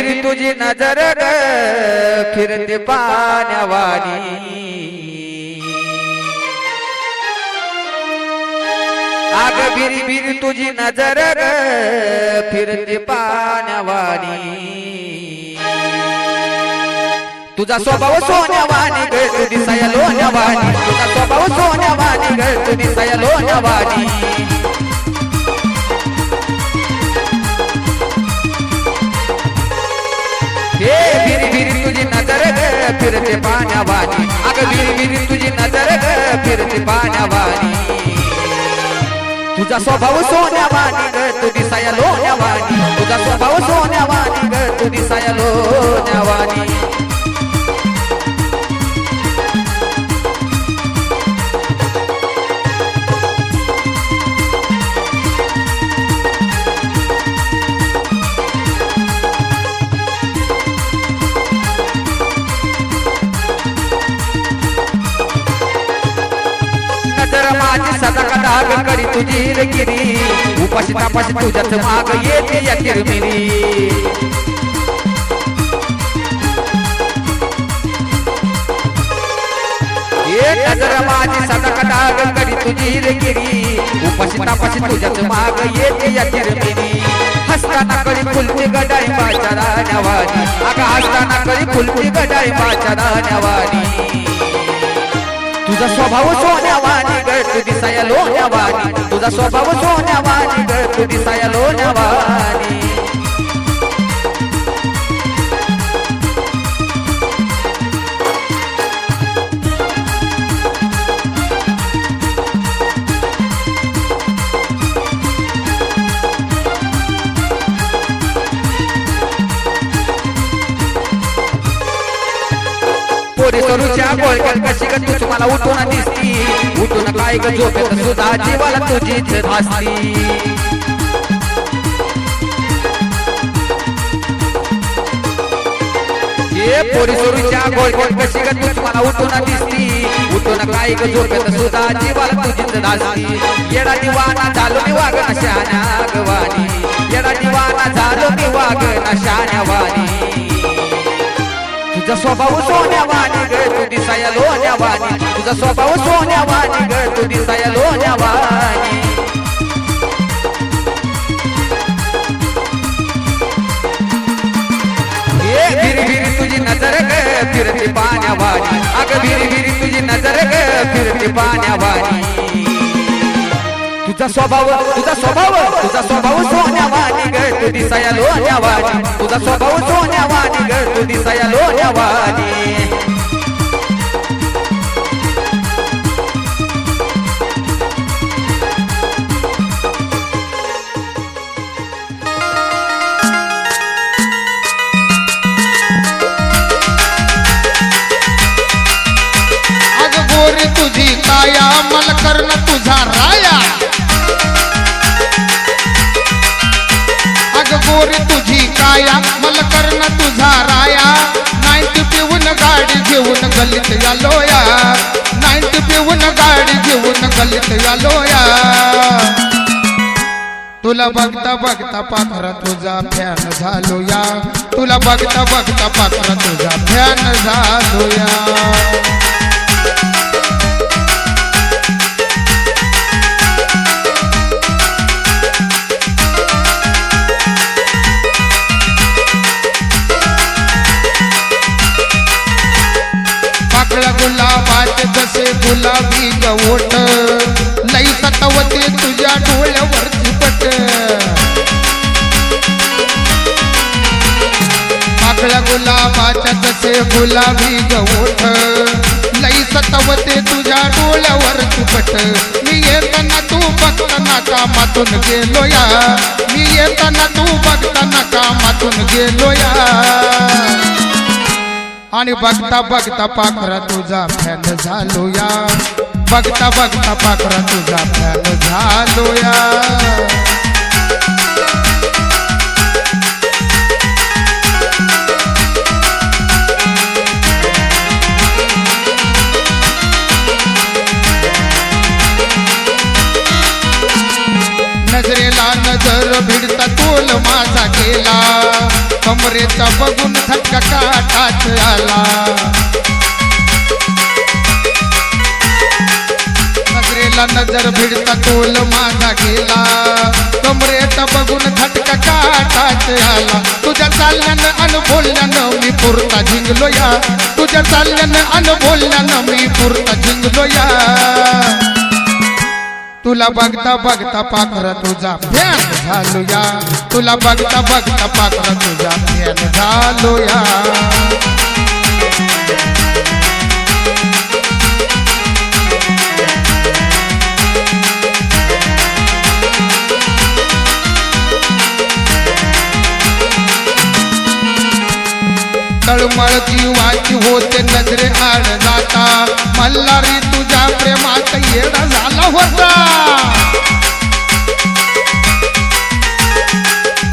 फिर तुझी नजर ग फिरते पाण्यावानी. आग बिर बिर तुझी नजर ग फिरते पाण्यावानी. तुझा स्वभाव सोन्यावानी ग तू दिसाया लोण्यावानी. तुझा स्वभाव सोन्यावानी ग तू दिसाया लोण्यावानी. फिरते पाण्यावानी. अग बिरी तुझी नजर ग फिरते पाण्यावानी. तुझा स्वभाव सोन्यावानी ग तू दिसाया लोण्यावानी. तुझा स्वभाव सोन्यावानी ग तू दिसाया लोण्यावानी. राग करी तुझी रे गिरी उपाशी तापाशी तुझ्याच माग येते या किरमिरी. ये नजर माझी सदा डाग करी तुझी रे गिरी उपाशी तापाशी तुझ्याच माग येते या किरमिरी. हसताना करी फुलती गडाई माझ्या राण्यावानी. अगं हसताना करी फुलती गडाई माझ्या राण्यावानी. तुझा स्वभाव सोन्यावानी गळ तू दिसाया लोण्यावानी. तुझा स्वभाव सोन्यावानी गळ तू दिसाया लोण्यावानी. पोरी सरूच्या कशी गती तुम्हाला मला उठून दिसती. उठून काय ग झोपेत? सुद्धा जीवाला तुझीच भासती. ये पोरी कशी ग तूच उठून दिसती. उठून काय ग झोपेत? सुद्धा जीवाला तुझीच येडा दिवाना झालो मी वाग गवानी. येडा दिवाना झालो मी वाग वाणी तुझा स्वभाव सोन्या लोण्यावानी तुझा स्वभाव सोन्यावानी ग तू दिसाया लोण्यावानी ये भिरी भिरी तुझी नजर ग फिरते पाण्यावानी अग भिरी भिरी तुझी नजर ग फिरते पाण्यावानी तुझा स्वभाव तुझा स्वभाव तुझा स्वभाव सोन्यावानी ग तू दिसाया लोण्यावानी तुझा स्वभाव सोन्यावानी ग तू दिसाया लोण्यावानी काया मन कर्ण तुझा राया. अग गोरी तुझी काया मल कर्ण तुझा राया. नाईन्ट पिऊन गाडी घेऊन गलित या. लोया नाईन्टी पिऊन गाडी घेऊन गलितजा लोया तुला बघता बघता पाखरा तुझा फॅन झालो या. तुला बघता बघता पाखरा तुझा फॅन झालो या. गुलाबी गवट लई सतवते तुझ्या डोळ्यावरती पट. आकळ्या गुलाबाच्या जसे गुलाबी गवट लई सतावते तुझ्या डोळ्यावर पट. मी येताना तू बघताना कामातून गेलो या मी येताना तू बघताना कामातून गेलो या आणि बघता बघता पाखरा तुझा फॅन झालो या बघता बघता पाखरा तुझा फॅन झालोया. नजरेला नजर भिडता तोल माझा गेला. कमरेचा बघून थक्का काटाच आला. नजरेला नज़र भिडता तोल माझा गेला कमरेचा बघून झटका काटाच आला तुझ्या बोलण्यानं मी पुरता तुझ्या बोलण्यानं मी पुरता तुला बघता बघता पाखरा तुझा फॅन झालो या तुला बघता बघता पाखरा तुझा फॅन झालो या तळमळ जीवाची होते नजरे आड जाता. मल्हारी तुझ्या प्रेमात येडा झाला होता.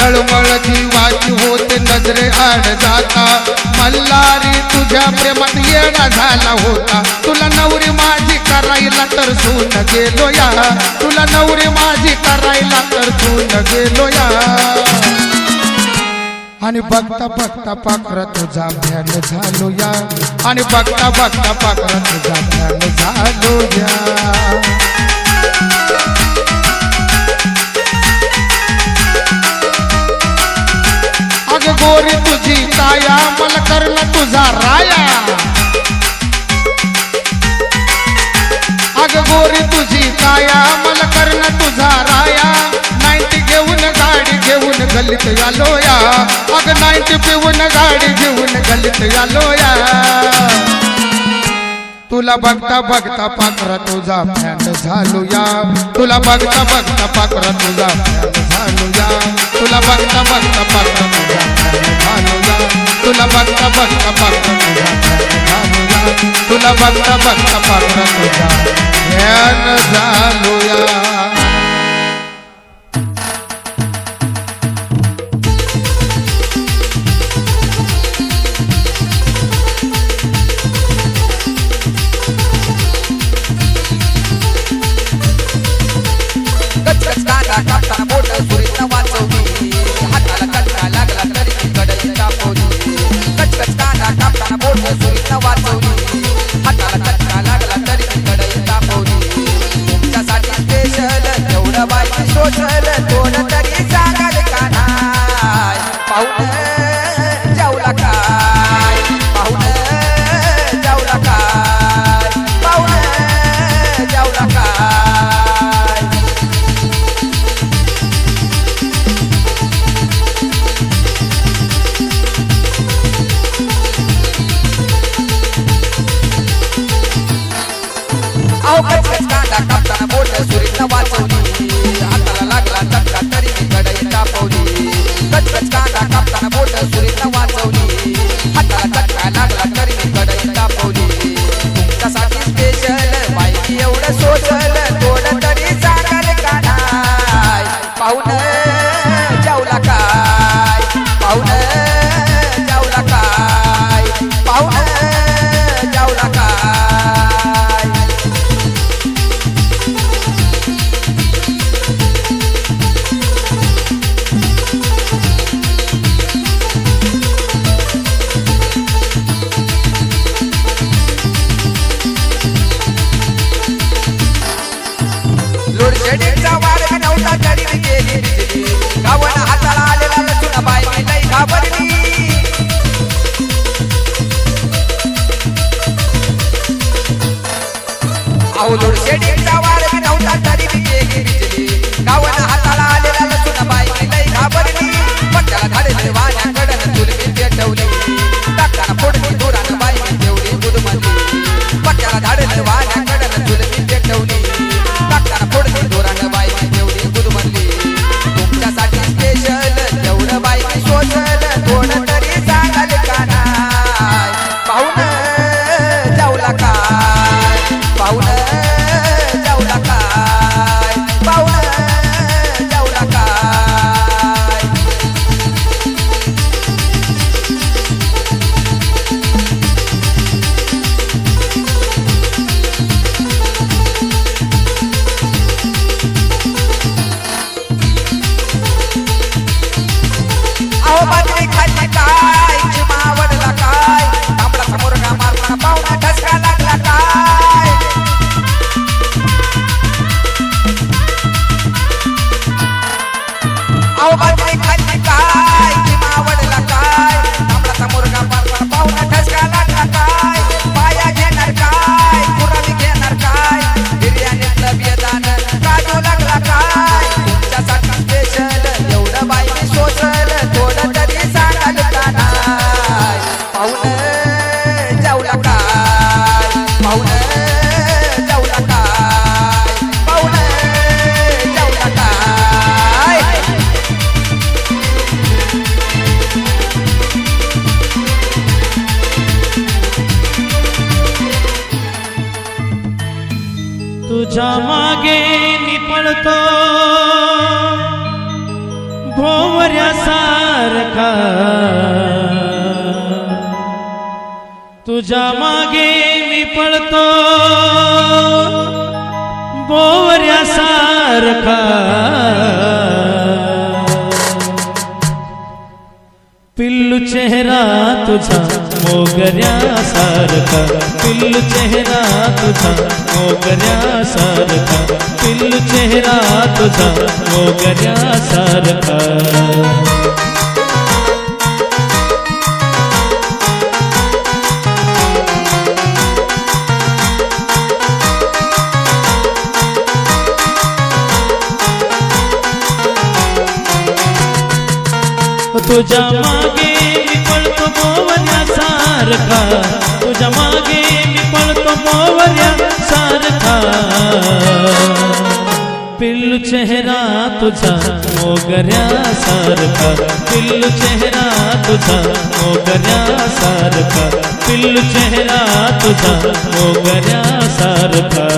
तळमळ जीवाची होते नजरे आड जाता. मल्हारी तुझ्या प्रेमात येडा झाला होता. तुला नवरी माझी करायला तर सून गेलो या तुला नवरी माझी करायला तर सून गेलो या आणि बघता बघता पाखरा तुझा ध्यान झालो या आणि बघता बघता पाखरा तुझा ध्यान झालो या अग गोरी तुझी काया मला करणं तुझा राया. अग गोरी तुझी काया मला गलित आलो या अग नाईट पिऊन गाडी घेऊन गलित आलो या तुला बघता बघता पाखरा तुझा फॅन झालो या तुला बघता बघता पाखरा तुझा फॅन झालो या तुला बघता बघता पाखरा तुझा झालो या तुला बघता बघता पाखरा तुझा झालो या तुला बघता बघता पाखरा तुझा फॅन झालो या कचकच अहो बाजरी खाल्ली काय भोवऱ्यासारखा तुझ्या मागे मी पळतो बोवऱ्यासारखा पिल्लू चेहरा तुझा मोगऱ्यासारखा पिल्लू चेहरा तुझा मोगऱ्यासारखा पिल्लू चेहरा तुझा मोगऱ्यासारखा तुझ्या मागे मी पळतो मोवऱ्यासारखा तुझ्या मागे मी पळतो मोवऱ्यासारखा पिल्लू चेहरा तुझा मोगऱ्यासारखा पिल्लू चेहरा तुझा मोगऱ्यासारखा पिल्लू चेहरा तुझा मोगऱ्यासारखा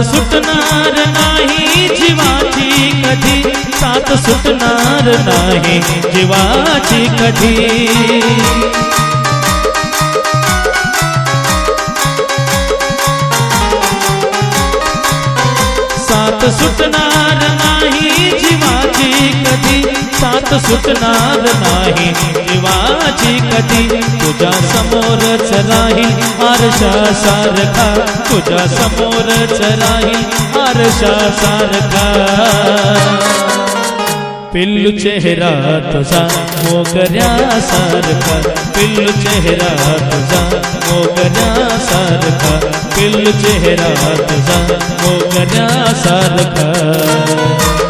सात सुटणार नाही जीवाची कधी. सात सुटणार नाही जीवाची कधी. सात सुटणार नाही सात सुटणार नाही जीवाची कधी? तुझ्या समोरच राहील आरशा सारखा. तुझ्या समोरच राहील आरशा सारखा. पिल्लू चेहरा तुझा मोगऱ्यासारखा पिल्लू चेहरा तुझा मोगऱ्यासारखा पिल्लू चेहरा तुझा मोगऱ्यासारखा काल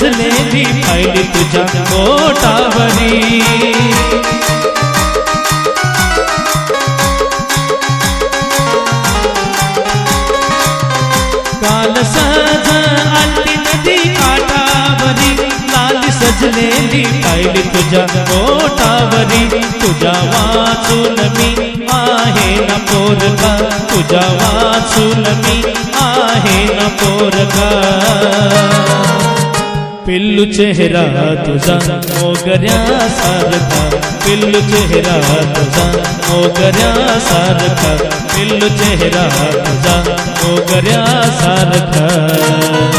सजलेली पाहिली तुझ्या पोटावरी. काल सहज आली नदी काठावरी लाली सजलेली पाहिली तुझ्या पोटावरी. तुझ्या वाचून मी आहे ना पोरका तुझ्या वाचून मी आहे ना पोरका पिल्लू चेहरा तुझा मोगऱ्यासारखा पिल्लू चेहरा तुझा मोगऱ्यासारखा पिल्लू चेहरा तुझा मोगऱ्या सारखा.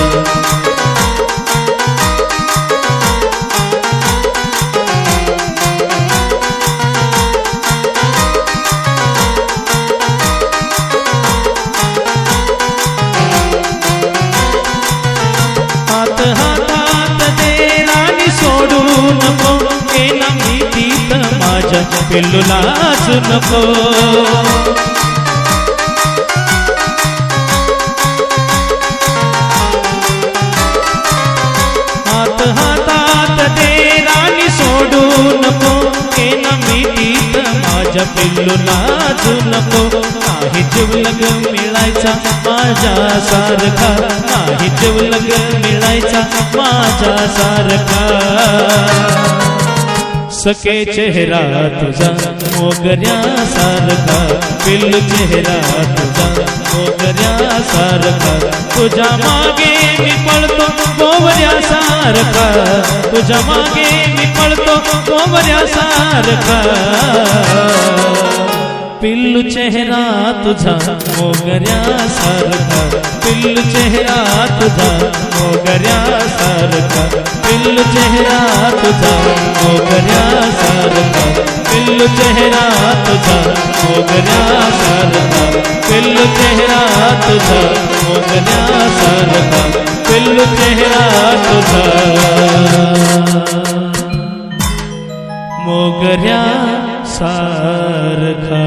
पिल्लूला लाजू नको. हात हातात दे राणी सोडू नको. हे ना गीत माझ्या पिल्लू लाजू नको. नाही जिवलग मिळायचा माझ्या सारखा. नाही जिवलग मिळायचा माझ्या सारखा. सके चेहरा तुझा मोगऱ्या सारखा पिल चेहरा तुझा मोगऱ्या सारखा तुझ्या मागे मी पळतो गोवऱ्या सारखा तुझ्या मागे मी पळतो गोवऱ्या सारखा पिल्लू चेहरा तुझा मोगऱ्या सारखा। पिल्लू चेहरा तुझा मोगऱ्या सारखा। पिल्लू चेहरा तुझा मोगऱ्या सारखा। पिल्लू चेहरा तुझा मोगऱ्या सारखा। पिल्लू चेहरा तुझा मोगऱ्या सारखा। पिल्लू चेहरा तुझा। मोगऱ्या सारखा।